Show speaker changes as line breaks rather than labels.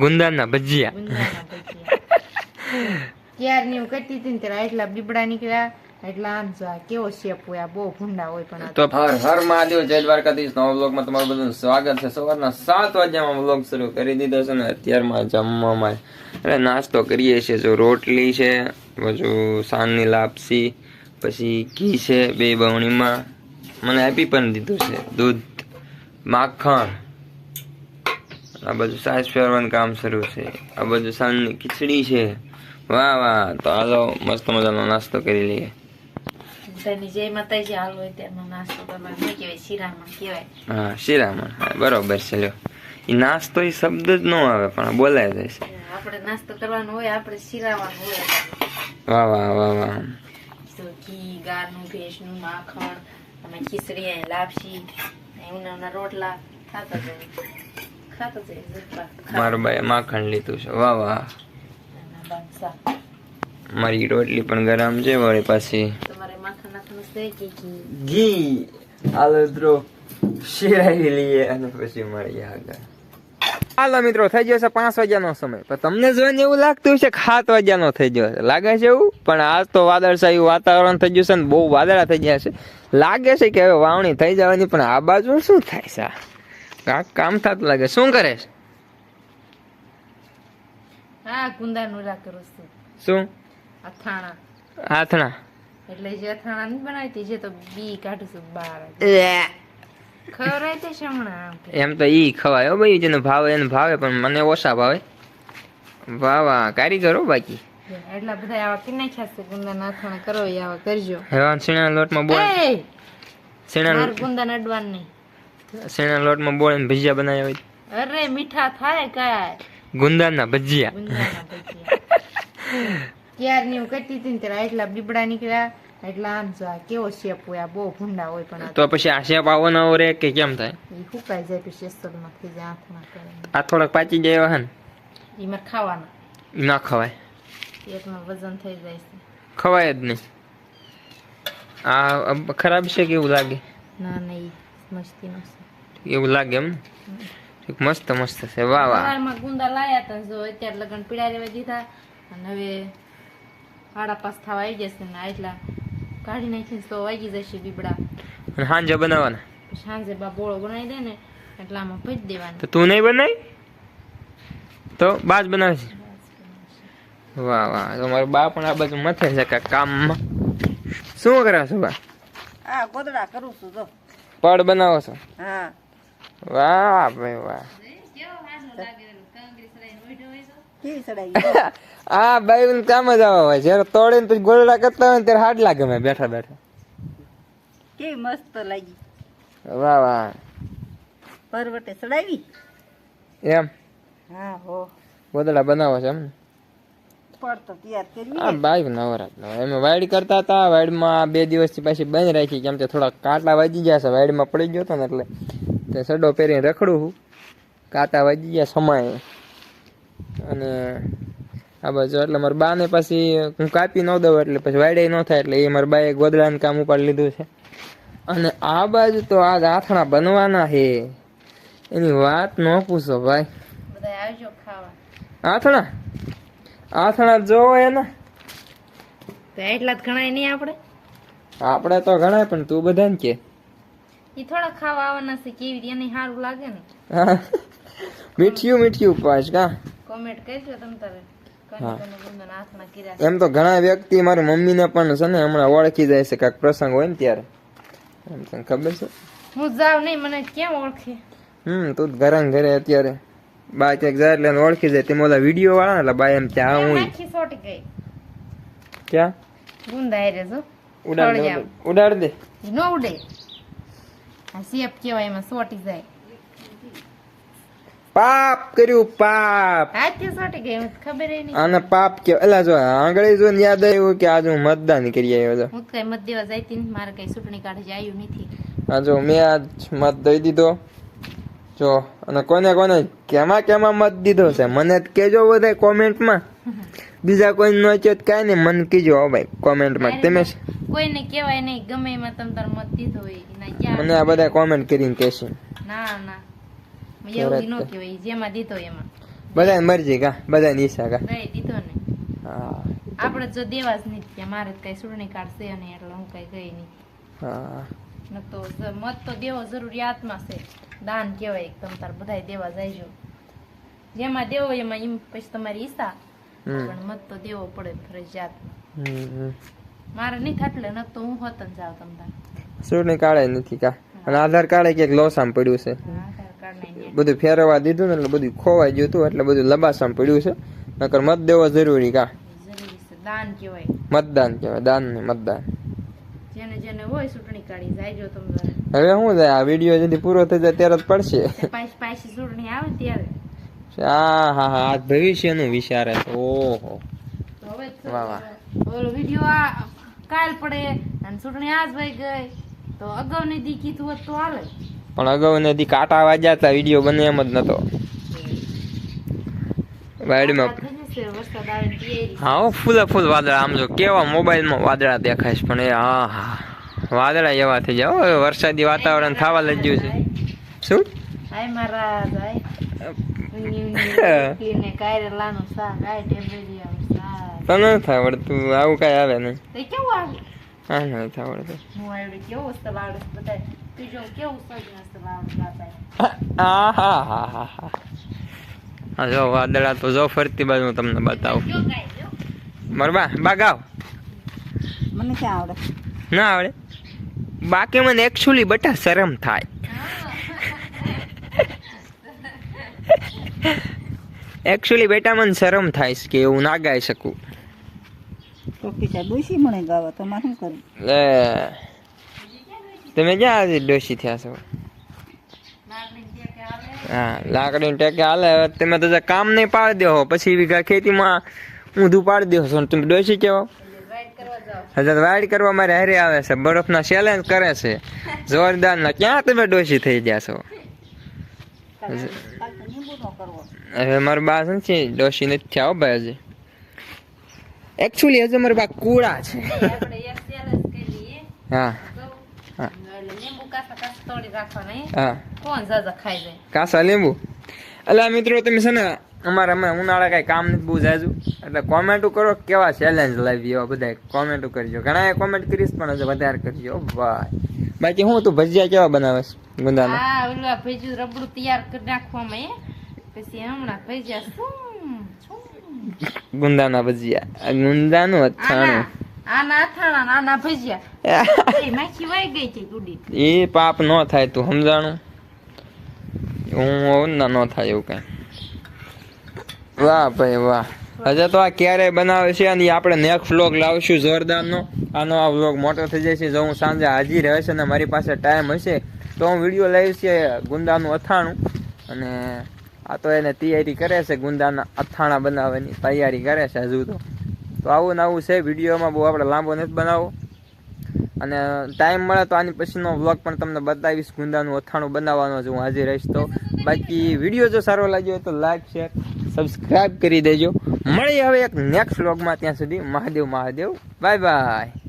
ગુંદાના ભજીયા.
ગુંદાના ની ક્યારની હું કરતી હતી ને ત્યારે એટલા બીબડા નીકળ્યા. એટલા આમ જો કેવો શેપ હોય આ બહુ ભૂંડા હોય પણ
તો. હર હર મહાદેવ જય દ્વારકાધીશ. નવા બ્લોગમાં તમારું બધું સ્વાગત છે. સવારના સાત વાગ્યામાં બ્લોગ શરૂ કરી દીધો છે ને અત્યારમાં જમવામાં એટલે નાસ્તો કરીએ છીએ. જો રોટલી છે પછી સાંજની લાપસી પછી ઘી છે બે બવણીમાં. મને આપી પણ દીધું છે. દૂધ માખણ આ બધું સાસ ફેરવાનું કામ શરૂ છે. આ બધું સાંજની ખીચડી છે. વાહ વાહ. તો હાલો મસ્ત મજાનો નાસ્તો કરી લઈએ. હા શિરામણ. બરોબર છે લ્યો. એ નાસ્તો એ શબ્દ જ ન આવે પણ બોલાય જાય છે.
આપણે નાસ્તો કરવાનો હોય આપણે શિરાવાનું હોય.
વાહ વાહ વાહ વાહ.
ઘી ગારનું ભેંસનું માખણ અને ખીચડી લાપસી અને રોટલા. ખાતા.
મારો ભાઈ માખણ લીધું છે. વાહ વાહ. મારી રોટલી પણ ગરમ છે, વળી પાછી.
ઘી.
હાલો, મિત્રો. શિરાવી લઈએ અને પછી મળીએ આગળ. હાલો, મિત્રો, થઈ ગયો છે પાંચ વાગ્યાનો સમય. પણ તમને જોઈને એવું લાગતું છે કે સાત વાગ્યાનો થઈ ગયો છે. લાગે છે એવું? પણ આજ તો વાદળશાહી વાતાવરણ થઈ ગયું છે ને બહુ વાદળા થઈ ગયા છે. લાગે છે કે હવે વાવણી થઈ જવાની, પણ આ બાજુ શું થાય છે? આ? કાંઈક કામ થાત લાગે. શું કરે છે
હા કુંદાનું રા કરું છું.
શું?
અથાણા.
હાથણા
એટલે જે અથાણા નથી બનાવતી જે તો બી કાઢું છું બહાર ખવરાય તે કે.
એમ તો ઈ ખવાય હો ભાઈ જેને ભાવે એને ભાવે પણ મને ઓછા ભાવે. વાહ વાહ કારીગરો બાકી.
એટલા બધા આવા કે નાખ્યા છે ગુંદાના અથાણા કરો આવા કરજો.
હેવાન સીણા લોટમાં બોલ.
સીણા ગુંદા નડવાન નહીં.
શેણા લોટમાં બોળ ને ભજીયા બનાવ્યા હોય?
અરે મીઠા થાય કાય
ગુંદાના ભજીયા.
ગુંદાના ની હું કરતી હતી ત્યારે એટલા બીબડા નીકળ્યા. એટલા આમ જો કેવો શેપ હોય આ બહુ ભૂંડા હોય પણ
તો પછી આ શેપ આવો ન રે કે કેમ થાય?
એ ઈ સુકાઈ જાય પછી માં થઈ જાય આંખમાં
આ થોડાક પાચી જાય હે ને?
ઈ મારે ખાવાના.
ઈ ના ખવાય.
પેટમાં વજન થઈ જાય છે.
ખવાય જ નહીં. આ ખરાબ છે કેવું લાગે?
ના નહીં મસ્તી નો છે
એવું લાગે એમ? મસ્ત મસ્ત છે. વાહ વાહ.
સવારમાં ગુંદા લાયા તા જો અત્યારે લગન પીડા રેવા દીધા અને હવે સાડા પાસ થવા આવી જશે ને આટલા એટલા કાઢી નાખીને તો વાગી જશે બીબડા.
અને સાંજે બનાવવાના?
સાંજે બા બોળો બનાવી દે ને એટલે આમાં ભજ દેવાનું.
તો તું નહીં બનાવી તો બાજ બનાવે છે? વાહ વાહ. તમારો મારો બા પણ આ બાજુ મથે છે કામમાં. શું કરો છો બા?
આ ગોદડા કરું છું જો.
પડ બનાવો છો.
હા.
વાહ ભાઈ વાહ. હા ભાઈ કામ જ આવા હોય. જયારે તોડે ને પછી ગોળડા કરતા હોય ત્યારે હાડ લાગે મેં બેઠા બેઠા.
કેવી મસ્ત લાગી.
વાહ વાહ.
પરવટે ચડાવી?
એમ?
હા હો.
ગોદડા બનાવો છે એમ ને?
પડ તો તૈયાર
આ બાઈ નવરાત એમ વાઈડ કરતા હતા વાઈડમાં બે દિવસથી પાછી બંધ રાખી કેમ કે થોડા કાંટા વાજી ગયા છે વાઈડમાં પડી ગયો હતો ને એટલે તે સડો પહેરીને રખડું છું કાંટા વાજી ગયા સમાય. અને આ બાજુ એટલે મારા બાને પછી હું કાપી ન દઉં એટલે પછી વાઈડે ન થાય એટલે એ મારા બાએ ગોદડાનું કામ ઉપાડી લીધું છે. અને આ બાજુ તો આ આથણા બનવાના છે એની વાત ન પૂછો ભાઈ. આથણા? આથણા જોવો એને.
તો એટલા જ ઘણા નહીં આપણે?
આપણે તો ઘણા પણ તું બધાને કે.
ઈ થોડા ખાવા આવવાના છે કેવી રીતે? એને સારું લાગે ને.
મીઠિયું મીઠિયું પાછ કા?
કોમેન્ટ કરજો તમે તારે.
એમ તો ઘણા વ્યક્તિ મારી મમ્મીને પણ છે ને હમણાં ઓળખી જાય છે કાંઈક પ્રસંગ હોય ને ત્યારે. એમ તને ખબર છે?
હું જાવ નહીં મને કેમ ઓળખે?
હમ તું ઘરે ઘરે અત્યારે. બા ક્યાંક જાય એટલે ઓળખી જાય. તેમાં ઓલા વીડિયો વાળા એટલે બા એમ ત્યાં હું
ગઈ
ક્યાં?
ગુંદાય રે જો.
ઉડાડ દે ઉડાડ. દે.
નો ઉડે. આ શેપ કેવાય એમાં સોટી જાય.
પાપ કર્યું પાપ.
હાથથી સોટી ગઈ ખબર નહીં.
આને પાપ કે એલા જો આંગળી જો યાદ આવ્યું કે આજે હું મતદાન કરી આવ્યો હતો.
હું કઈ મત દેવા જાય નથી મારે કઈ ચૂંટણી કાઢે આવ્યું નથી.
આજો જો મેં આજ મત દઈ દીધો. જો અને કોને કોને કેમાં કેમાં મત દીધો છે? મને કેજો બધા કોમેન્ટમાં. બીજા કોઈ ન ચેત કાંઈ નહીં મને કીજો હો ભાઈ કોમેન્ટમાં. તમે
કોઈને કહેવાય નહીં ગમે એમાં તમ તાર મત દીધો હોય
મને આ બધા કોમેન્ટ કરીને કહેશે.
ના ના. એવું ન કહેવાય જેમાં દીધો એમાં.
બધા મરજી કા બધા નિશા કા.
દઈ દીધો ને.
હા.
આપણે જો દેવા જ નહીં કે મારે કઈ સુરણી કાઢશે છે નહીં એટલે હું કઈ ગઈ નહીં.
હા.
ન તો મત તો દેવો જરૂરિયાતમાં છે. દાન કહેવાય તમે તાર બધા દેવા જાયજો. જેમાં દેવો એમાં એમ પછી તમારી ઈચ્છા. પણ મત તો દેવો પડે ફરજિયાત. મારે નહીં થાટલે ન તો હું હોત જ જાવ તમને શું
ને કાળે નથી કા? અને આધાર કાર્ડ ક્યાંક લોસામ પડ્યું છે. બધું ફેરવવા દીધું ને એટલે બધું ખોવાઈ ગયું હતું એટલે બધું લબાસામ પડ્યું છે. નકર મત દેવો જરૂરી કા? મતદાન કહેવાય મતદાન ને મતદાન.
જેને હોય ચૂંટણી કાઢી જાયજો તમે
હવે શું જાય? આ વીડિયો જલ્દી પૂરો થઈ જાય ત્યારે જ પડશે.
પાછી પાછી ચૂંટણી આવે ત્યારે?
હા હા હા આ ભવિષ્યનું વિચારે છે ઓહો.
હવે
વાહ, વાહ.
ઓલો વીડિયો આ કાલ પડે અને ચૂંટણી આજ વહી ગઈ. તો અગાઉની દી કીધું હોત તો હાલે.
પણ અગાઉ દી કાંટા વાજ્યા હતા વીડિયો બને એમ જ નતો. વાડીમાં
ને.
હા ફૂલ ફૂલે ફૂલ વાદળા. આમ જો કેવા મોબાઈલમાં વાદળા દેખાય છે પણ એ હા હા. વાદળા એવા થઈ જાવ હવે વરસાદી વાતાવરણ થવા લાગ્યું છે. શું?
હાય મારા
તો ન થાય વળતું આવું કાંઈ આવે નહીં.
તે કેવું આવે?
હા નહીં થાય વળતું
હું
હા હા હા હા જો વાદળા તો જો ફરતી બાજુ હું તમને બતાવું. મરબા બા ગાવ
મને ક્યાં આવડે?
ના આવડે. બાકી મને એકચ્યુઅલી બટા શરમ થાય. એકચ્યુઅલી બેટા મને શરમ થાય કે એવું ના ગાઈ શકું. તમે ક્યાં ડોસી થયા છો? હા લાકડી ટેકે હાલે. હવે તમે તો કામ નહીં પાડી દો પછી ખેતીમાં ઊંધું પાડી દો છો તમે ડોસી કેવો?
રાઈડ કરવા
હજાર વાઈડ કરવા મારે હારે આવે છે. બરફના ચેલેન્જ કરે છે. જોરદાર ના ક્યાં તમે ડોશી થઈ ગયા છો? હવે મારો બા છે ડોશી નથી થયા હો ભાઈ હજી. એકચ્યુઅલી હજુ મારા બા કુડા છે. હા. હા.
કાસા
લીંબુ. એટલે મિત્રો તમે છે ને અમારે અમે ઉનાળા કાંઈ કામ નથી બહુ જાજુ. એટલે કોમેન્ટો કરો કેવા ચેલેન્જ લાવી એવા બધા કોમેન્ટો કરજો. ઘણા કોમેન્ટ કરીશ પણ હજુ વધારે કરજો. ભાઈ. બાકી હું તું ભજીયા કેવા બનાવીશ ગુંદા ગુંદાના?
હા ઓલું આ રબડું તૈયાર કરી નાખવામાં એ. પછી હમણાં ભજીયા
ગુંદાના ભજીયા. ગુંદા ગુંદાનું અથાણું.
આના અથાણા આના ભજીયા. એ માખી વાઈ ગઈ છે ગુડી.
એ પાપ ન થાય તું સમજાણું? હું ન થાય એવું કઈ. વાહ ભાઈ વાહ. હજે તો આ ક્યારે બનાવે છે અને આપણે નેક્સ્ટ વ્લોગ લાવશું જોરદારનો. આનો આ વ્લોગ મોટો થઈ જશે જો હું સાંજે હાજર હશે અને મારી પાસે ટાઈમ હશે, તો હું વીડિયો લાવીશ ગુંદાનું અથાણું. અને આ તો એને તૈયારી કરે છે, ગુંદાના અથાણા બનાવવાની તૈયારી કરે છે હજુ તો. તો આવું ને આવું છે વિડીયોમાં બહુ આપણે લાંબો નથી બનાવવો. અને ટાઈમ મળે તો આની પછીનો વ્લોગ પણ તમને બતાવીશ, ગુંદાનું અથાણું બનાવવાનો છે, હું હાજર રહીશ તો. બાકી વીડિયો જો સારો લાગ્યો હોય તો લાઈક શેર સબસ્ક્રાઇબ કરી દેજો. મળી હવે એક નેક્સ્ટ વ્લોગમાં ત્યાં સુધી મહાદેવ મહાદેવ. Bye bye